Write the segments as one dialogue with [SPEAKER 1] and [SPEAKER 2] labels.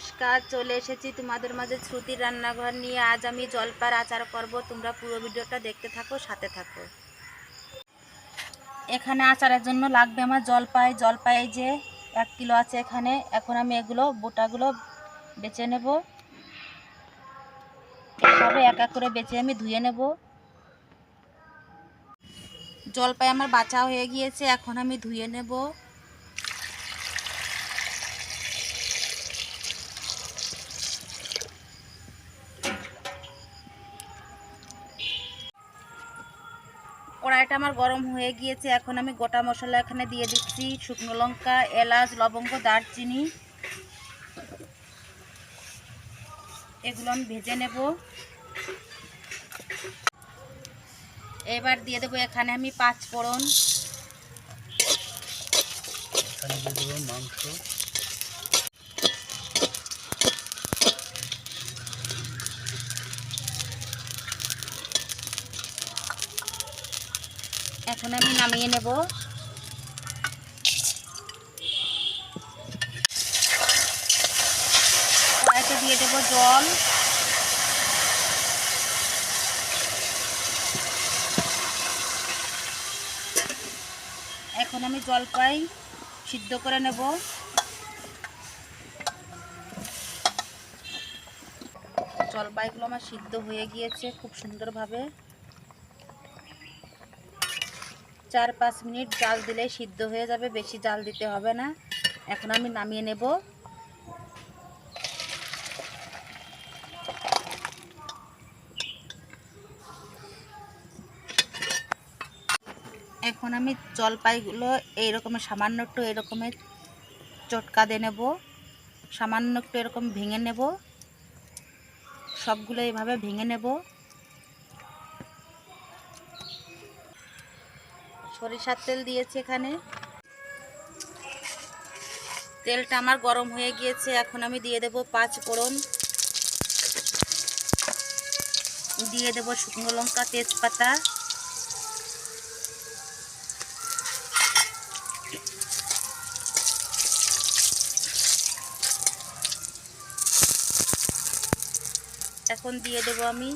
[SPEAKER 1] নমস্কার, চলে এসেছি তোমাদের মাঝে শ্রুতির রান্নাঘর নিয়ে। আজ আমি জলপার আচার করব, তোমরা পুরো ভিডিওটা দেখতে থাকো, সাথে থাকো। এখানে আচারের জন্য লাগবে আমার জলপাই। জলপাই যে এক কিলো আছে এখানে। এখন আমি এগুলো, বোটাগুলো বেছে নেব। এভাবে এক এক করে বেছে আমি ধুয়ে নেব। জলপাই আমার বাছা হয়ে গিয়েছে, এখন আমি ধুয়ে নেব। কড়াইটা আমার গরম হয়ে গিয়েছে। এখন আমি গোটা মশলা এখানে দিয়ে দিচ্ছি। শুকনো লঙ্কা, এলাচ, লবঙ্গ, দারচিনি। এগুলো আমি ভেজে নেব। এবার দিয়ে দেবো এখানে আমি পাঁচ ফোড়ন
[SPEAKER 2] এখানে দিয়ে দেবো মাংস
[SPEAKER 1] এখন আমি নামিয়ে নেব। কড়াইতে দিয়ে দেবো জল। এখন আমি জলপাই সিদ্ধ করে নেব। জলপাইগুলো আমার সিদ্ধ হয়ে গিয়েছে খুব সুন্দরভাবে। চার পাঁচ মিনিট জাল দিলেই সিদ্ধ হয়ে যাবে, বেশি জাল দিতে হবে না। এখন আমি নামিয়ে নেব। এখন আমি জলপাইগুলো এইরকমের সামান্য একটু এরকমের চটকা দিয়ে নেব। সামান্য একটু এরকম ভেঙে নেব। সবগুলো এইভাবে ভেঙে নেব। সরিষার তেল দিয়েছি এখানে। তেলটা আমার গরম হয়ে গিয়েছে, এখন আমি দিয়ে দেব পাঁচ ফোড়ন। দিয়ে দেব শুকনো লঙ্কা, তেজপাতা। এখন দিয়ে দেব আমি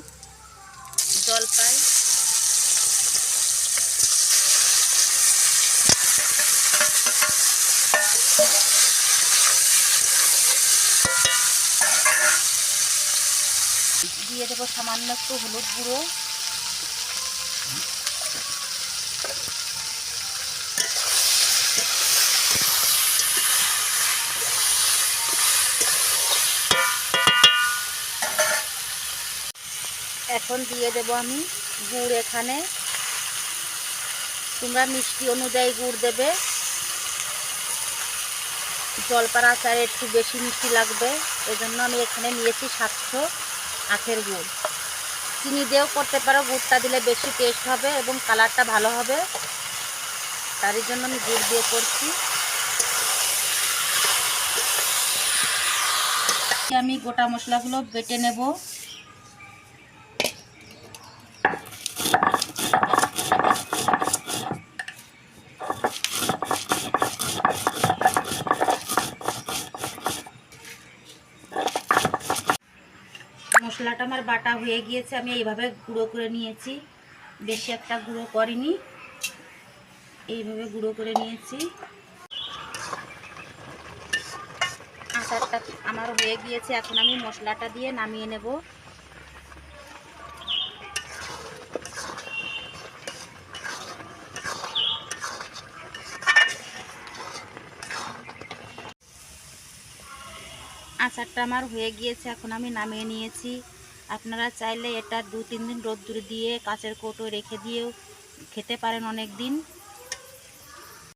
[SPEAKER 1] জলপাই। দিয়ে দেবো সামান্য একটু হলুদ গুঁড়ো। এখন দিয়ে দেব আমি গুড় এখানে। তোমরা মিষ্টি অনুযায়ী গুড় দেবে। জলপার আচারে একটু বেশি মিষ্টি লাগবে। এজন্য আমি এখানে নিয়েছি সাতশো। আখের গুড়। চিনি দিয়েও করতে পারো, গুড়টা দিলে বেশি টেস্ট হবে এবং কালারটা ভালো হবে। তারই জন্য আমি গুড় দিয়ে করছি। আমি গোটা মশলাগুলো বেটে নেব। মশলাটা আমার বাটা হয়ে গিয়েছে, আমি এইভাবে গুঁড়ো করে নিয়েছি। বেশি একটা গুঁড়ো করিনি। এইভাবে গুঁড়ো করে নিয়েছি। আচারটা আমার হয়ে গিয়েছে, এখন আমি মশলাটা দিয়ে নামিয়ে নেব। আচারটা আমার হয়ে গিয়েছে, এখন আমি নামিয়ে নিয়েছি। আপনারা চাইলে এটা দু তিন দিন রোদ্দুর দিয়ে কাঁচের কৌটো রেখে দিয়েও খেতে পারেন অনেক দিন